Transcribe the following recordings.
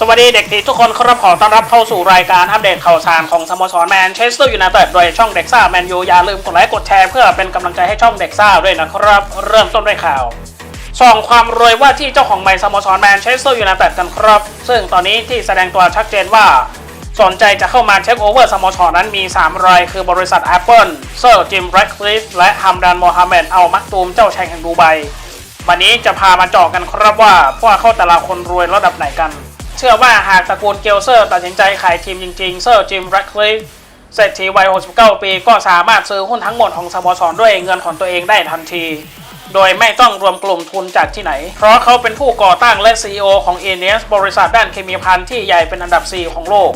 สวัสดีเด็กดีทุกคนครับขอต้อนรับเข้าสู่รายการอัปเดตข่าวสารของสโมสรแมนเชสเตอร์ยูไนเต็ดโดยช่องเด็กซ่าแมนยูอย่าลืมกดไลค์กดแชร์เพื่อเป็นกำลังใจให้ช่องเด็กซ่าด้วยนะครับ เริ่มต้นด้วยข่าวส่องความรวยว่าที่เจ้าของใหม่สโมสรแมนเชสเตอร์ยูไนเต็ดกันครับ ซึ่งตอนนี้ที่แสดงตัวชัดเจนว่า สนใจจะเข้ามาเช็คโอเวอร์สโมสรนั้นมี 3 ราย คือบริษัท Apple เซอร์จิมแร็คคลิฟและฮัมดันโมฮัมเหม็ดอัลมักตูมเจ้าชายแห่งดูไบวันนี้จะพามาเจาะกันครับว่าพวกเขาแต่ละคนรวยระดับไหนกัน ชื่อว่าหากตระกูลเกลเซอร์ตัดสินใจขายทีมจริงๆ เซอร์จิมแร็คคลิฟเศรษฐีวัย 69 ปี ก็สามารถซื้อหุ้นทั้งหมดของสโมสรด้วยเงินของตัวเองได้ทันที โดยไม่ต้องรวมกลุ่มทุนจากที่ไหน เพราะเขาเป็นผู้ก่อตั้งและ CEO ของ e n e s บริษัทด้านเคมีภัณฑ์ที่ใหญ่เป็นอันดับ 4 ของโลก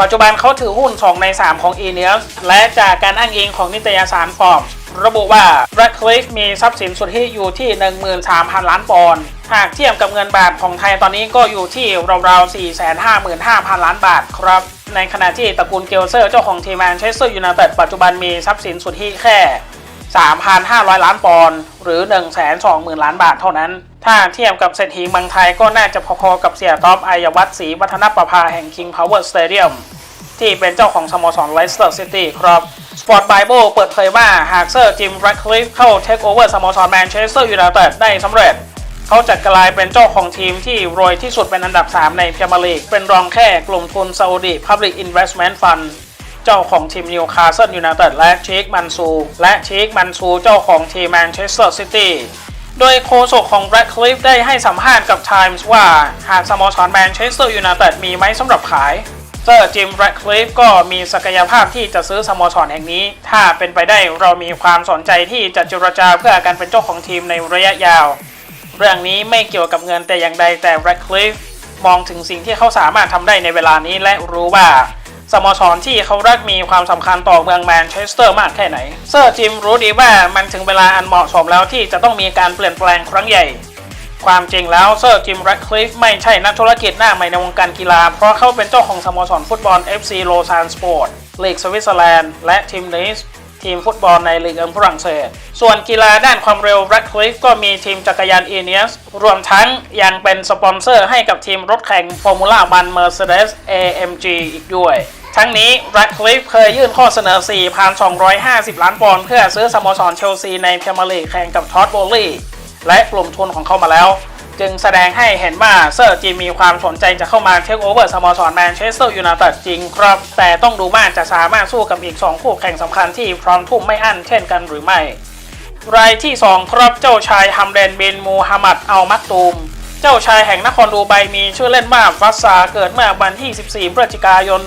ปัจจุบันเขาถือหุ้น 2 ใน 3 ของ e n e s และจากการอ้างอิงของนิตยสาร Forbes ระบุว่า Radcliffe มีทรัพย์สินสุทธิอยู่ที่ 13,000 ล้านปอนด์ หากเทียบกับเงินบาทของไทยตอนนี้ก็อยู่ที่ราวๆ 455,000 ล้านบาทครับ ในขณะที่ตระกูลเกลเซอร์เจ้าของทีมแมนเชสเตอร์ยูไนเต็ดปัจจุบันมีทรัพย์สินสุทธิแค่ 3,500 ล้านปอนด์หรือ 120,000 ล้านบาทเท่านั้น ถ้าเทียบกับเศรษฐีเมืองไทยก็น่าจะพอๆกับเสียท็อปอายวัฒน์ศรีวัฒนประภาแห่ง King Power Stadium ที่เป็นเจ้าของสโมสรไลสเตอร์ซิตี้ครับ Sport Bible เปิดเผยว่าหากเซอร์จิมแร็คลิฟเข้าเทคโอเวอร์สโมสรแมนเชสเตอร์ยูไนเต็ดได้สำเร็จ เขาจะกลายเป็นเจ้าของทีมที่รวยที่สุดเป็นอันดับ 3 ในพรีเมียร์ลีก เป็นรองแค่กลุ่มทุนซาอุดี Public Investment Fund เจ้าของทีมนิวคาสเซิลยูไนเต็ดและเชคมันซู และเชคมันซูเจ้าของทีมแมนเชสเตอร์ซิตี้ โดยโฆษกของ Radcliffe ได้ให้สัมภาษณ์กับ Times ว่าหากสโมสรแมนเชสเตอร์ยูไนเต็ดมีไหมสำหรับขาย เซอร์จิมแร็คลิฟก็มีศักยภาพที่จะซื้อสโมสรแห่งนี้ ถ้าเป็นไปได้เรามีความสนใจที่จะเจรจาเพื่อการเป็นเจ้าของทีมในระยะยาว เรื่องนี้ไม่เกี่ยวกับเงินแต่อย่างใดแต่แร็คลิฟมองถึงสิ่งที่เขาสามารถทำได้ในเวลานี้และรู้ว่าสโมสรที่เขารักมีความสำคัญต่อเมืองแมนเชสเตอร์มากแค่ไหน เซอร์จิมรู้ดีว่ามันถึงเวลาอันเหมาะสมแล้วที่จะต้องมีการเปลี่ยนแปลงครั้งใหญ่ ความจริงแล้วเซอร์จิมแร็คคลิฟไม่ใช่นักธุรกิจหน้าใหม่ในวงการกีฬา เพราะเขาเป็นเจ้าของสโมสรฟุตบอล FC โลซานสปอร์ตลีกสวิตเซอร์แลนด์และทีมนิส ทีมฟุตบอลในลีกอังฝรั่งเศส ส่วนกีฬาด้านความเร็วแร็คคลิฟก็มีทีมจักรยานเอเนียสรวมทั้งยังเป็นสปอนเซอร์ให้กับทีมรถแข่งฟอร์มูล่าวัน Mercedes AMG อีกด้วย ทั้งนี้ Radcliffe เคยยื่นข้อเสนอ 4,250 ล้านปอนด์เพื่อซื้อสโมสรเชลซีในพรีเมียร์ลีกแข่งกับท็อตโบลีและกลุ่มทุนของเขามาแล้ว จึงแสดงให้เห็นว่าเซอร์จีมีความสนใจจะเข้ามาเทคโอเวอร์สโมสรแมนเชสเตอร์ยูไนเต็ดจริงครับ แต่ต้องดูว่าจะสามารถสู้กับอีก 2 คู่แข่งสำคัญที่พร้อมทุ่มไม่อั้นเช่นกันหรือไม่ รายที่ 2 ครับเจ้าชายฮัมเดนบินมูฮัมหมัดอัลมักตูม เจ้าชายแห่งนครดูไบมีชื่อเล่นว่าฟัสซาเกิดเมื่อวันที่ 14พฤศจิกายน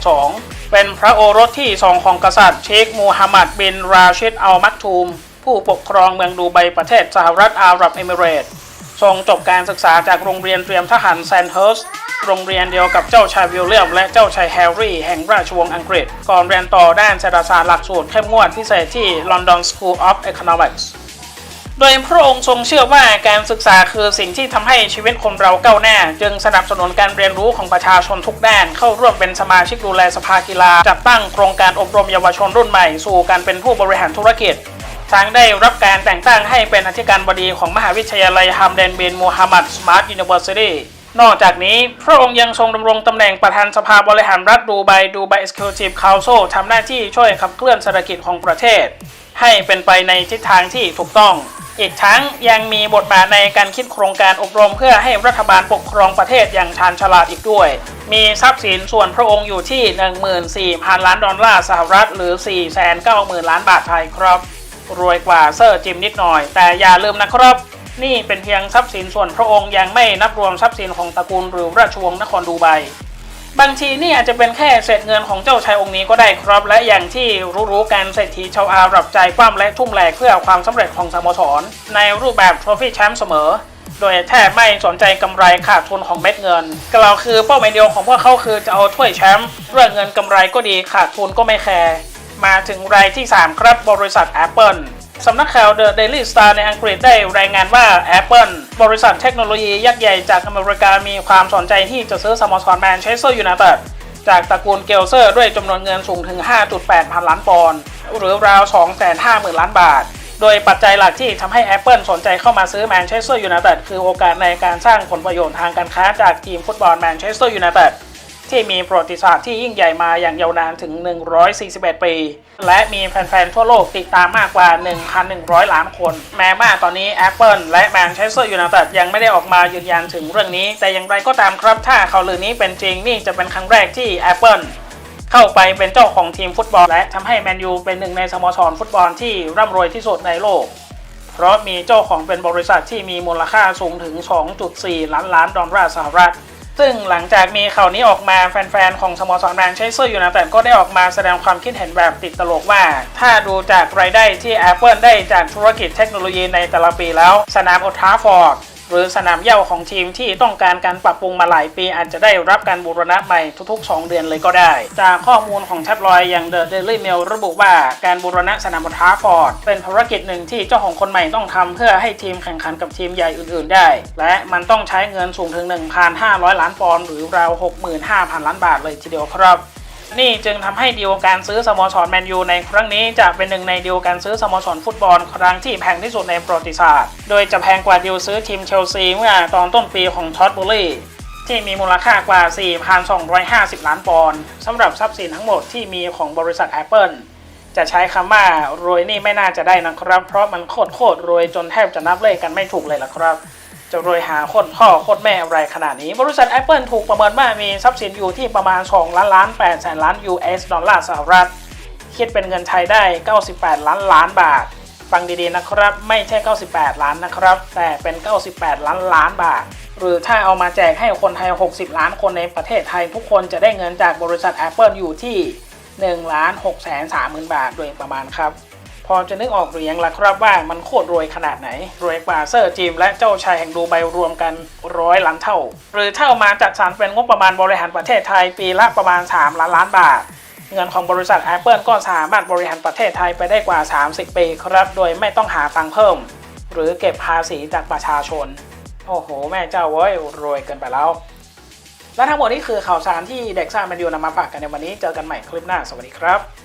1982 เป็นพระโอรสที่2ของกษัตริย์เชคมูฮัมหมัดบินราชิดอัลมักตูม ผู้ปกครองเมืองดูไบประเทศสหรัฐอาหรับเอมิเรตส์ ทรงจบการศึกษาจากโรงเรียนเตรียมทหารแซนเฮิร์สโรงเรียนเดียวกับเจ้าชายวิลเลียมและเจ้าชายแฮร์รี่แห่งราชวงศ์อังกฤษ ก่อนเรียนต่อด้านเศรษฐศาสตร์หลักสูตรเข้มงวดพิเศษที่ London School of Economics โดยพระองค์ทรงเชื่อว่าการศึกษาคือสิ่งที่ทำให้ชีวิตคนเราก้าวหน้า จึงสนับสนุนการเรียนรู้ของประชาชนทุกด้าน เข้าร่วมเป็นสมาชิกดูแลสภากีฬา จัดตั้งโครงการอบรมเยาวชนรุ่นใหม่ สู่การเป็นผู้บริหารธุรกิจ ทั้งได้รับการแต่งตั้งให้เป็นอธิการบดีของมหาวิทยาลัยฮัมเดนบินมูฮัมหมัดสมาร์ทยูนิเวอร์ซิตี้นอกจากนี้ พระองค์ยังทรงดำรงตำแหน่งประธานสภาบริหารรัฐดูไบดูไบ Executive Council ทำหน้าที่ช่วยขับเคลื่อนเศรษฐกิจของประเทศ ให้เป็นไปในทิศทางที่ถูกต้อง อีกทั้งยังมีบทบาทในการคิดโครงการอบรมเพื่อให้รัฐบาลปกครองประเทศอย่างชาญฉลาดอีกด้วย มีทรัพย์สินส่วนพระองค์อยู่ที่ 14,000 ล้านดอลลาร์สหรัฐหรือ 490,000 ล้านบาทไทยครับ รวยกว่าเซอร์จิมนิดหน่อย แต่อย่าลืมนะครับ นี่เป็นเพียงทรัพย์สินส่วนพระองค์ยังไม่นับรวมทรัพย์สินของตระกูลหรือราชวงศ์นครดูไบบางทีนี่อาจจะเป็นแค่เศษเงินของเจ้าชายองค์นี้ก็ได้ครับ และอย่างที่รู้ๆกันเศรษฐีชาวอาหรับใจกว้ามและทุ่มแหลกเพื่อความสำเร็จของสโมสร ในรูปแบบทรฟี่แชมป์เสมอ โดยแทบไม่สนใจกำไรขาดทุนของเม็ดเงินกล่าวคือเป้าหมายเดียวของพวกเขาคือจะเอาถ้วยแชมป์เรื่องเงินกำไรก็ดีขาดทุนก็ไม่แคร์ มาถึงรายที่ 3 ครับบริษัท Apple สำนักข่าว The Daily Star ในอังกฤษได้รายงานว่า Apple บริษัทเทคโนโลยียักษ์ใหญ่จากอเมริกามีความสนใจที่จะซื้อสโมสรแมนเชสเตอร์ยูไนเต็ดจากตระกูลเกลเซอร์ด้วยจำนวนเงินสูงถึง 5.8 พันล้านปอนด์หรือราว 250,000 ล้านบาท โดยปัจจัยหลักที่ทำให้ Apple สนใจเข้ามาซื้อแมนเชสเตอร์ยูไนเต็ดคือโอกาสในการสร้างผลประโยชน์ทางการค้าจากทีมฟุตบอลแมนเชสเตอร์ยูไนเต็ด ที่มีประวัติศาสตร์ที่ยิ่งใหญ่มาอย่างยาวนานถึง 141 ปี และมีแฟนๆ ทั่วโลกติดตามมากกว่า 1,100 ล้านคน แม้ว่าตอนนี้ Apple และแมนเชสเตอร์ยูไนเต็ดยังไม่ได้ออกมายืนยันถึงเรื่องนี้ แต่อย่างไรก็ตามครับถ้าข่าวลือนี้เป็นจริงนี่จะเป็นครั้งแรกที่ Apple เข้าไปเป็นเจ้าของทีมฟุตบอล และทำให้แมนยูเป็นหนึ่งในสโมสรฟุตบอลที่ร่ำรวยที่สุดในโลกเพราะมีเจ้าของเป็นบริษัทที่มีมูลค่าสูงถึง 2.4 ล้านล้านดอลลาร์สหรัฐ ซึ่งหลังจากมีข่าวนี้ออกมาแฟนๆ ของสโมสรแมนเชสเตอร์ยูไนเต็ดก็ได้ออกมาแสดงความคิดเห็นแบบติดตลกว่า ถ้าดูจากรายได้ที่ Apple ได้จากธุรกิจเทคโนโลยีในแต่ละปีแล้ว สนามโอทราฟอร์ด หรือสนามเหย้าของทีมที่ต้องการการปรับปรุงมาหลายปีอาจจะได้รับการบูรณะใหม่ทุกๆ 2 เดือนเลยก็ได้ จากข้อมูลของแท็บลอยด์อย่าง The Daily Mail ระบุว่าการบูรณะสนามโอทราฟอร์ดเป็นภารกิจหนึ่งที่เจ้าของคนใหม่ต้องทำเพื่อให้ทีมแข่งขันกับทีมใหญ่อื่นๆ ได้ และมันต้องใช้เงินสูงถึง 1,500 ล้านปอนด์หรือราว 65,000 ล้านบาทเลยทีเดียวครับ นี่จึงทำให้ดีลการซื้อสโมสรแมนยูในครั้งนี้จะเป็นหนึ่งในดีลการซื้อสโมสรฟุตบอลครั้งที่แพงที่สุดในประวัติศาสตร์ โดยจะแพงกว่าดีลซื้อทีมเชลซีเมื่อตอนต้นปีของท็อตบูลลี่ที่มีมูลค่ากว่า 4,250 ล้านปอนด์สำหรับทรัพย์สินทั้งหมดที่มีของบริษัท Apple จะใช้คำว่ารวยนี่ไม่น่าจะได้นะครับ เพราะมันโคตรโคตรรวยจนแทบจะนับเลขกันไม่ถูกเลยล่ะครับ จะรวยหาโคตรพ่อโคตรแม่อะไรขนาดนี้ บริษัท Apple ถูกประเมินว่ามีทรัพย์สินอยู่ที่ประมาณ 2 ล้านล้าน8แสนล้าน US ดอลลาร์สหรัฐ คิดเป็นเงินไทยได้ 98 ล้านล้านบาท ฟังดีๆนะครับ ไม่ใช่ 98 ล้านนะครับ แต่เป็น 98 ล้านล้านบาท หรือถ้าเอามาแจกให้คนไทย 60 ล้านคนในประเทศไทย ทุกคนจะได้เงินจากบริษัท Apple อยู่ที่1ล้าน6แสน3หมื่นบาท โดยประมาณครับ พอจะนึกออกหรือยังล่ะครับว่ามันโคตรรวยขนาดไหน รวยกว่าเซอร์จิมและเจ้าชายแห่งดูไบรวมกันร้อยล้านเท่า หรือเท่ามาจัดสรรเป็นงบประมาณบริหารประเทศไทยปีละประมาณ 3 ล้านล้านบาท เงินของบริษัท Apple ก็สามารถบริหารประเทศไทยไปได้กว่า 30 ปีครับ โดยไม่ต้องหาตังค์เพิ่ม หรือเก็บภาษีจากประชาชน โอ้โห แม่เจ้าเว้ยรวยเกินไปแล้ว และทั้งหมดนี้คือข่าวสารที่เด็กสร้างแมนยูนำมาฝากกันในวันนี้ เจอกันใหม่คลิปหน้า สวัสดีครับ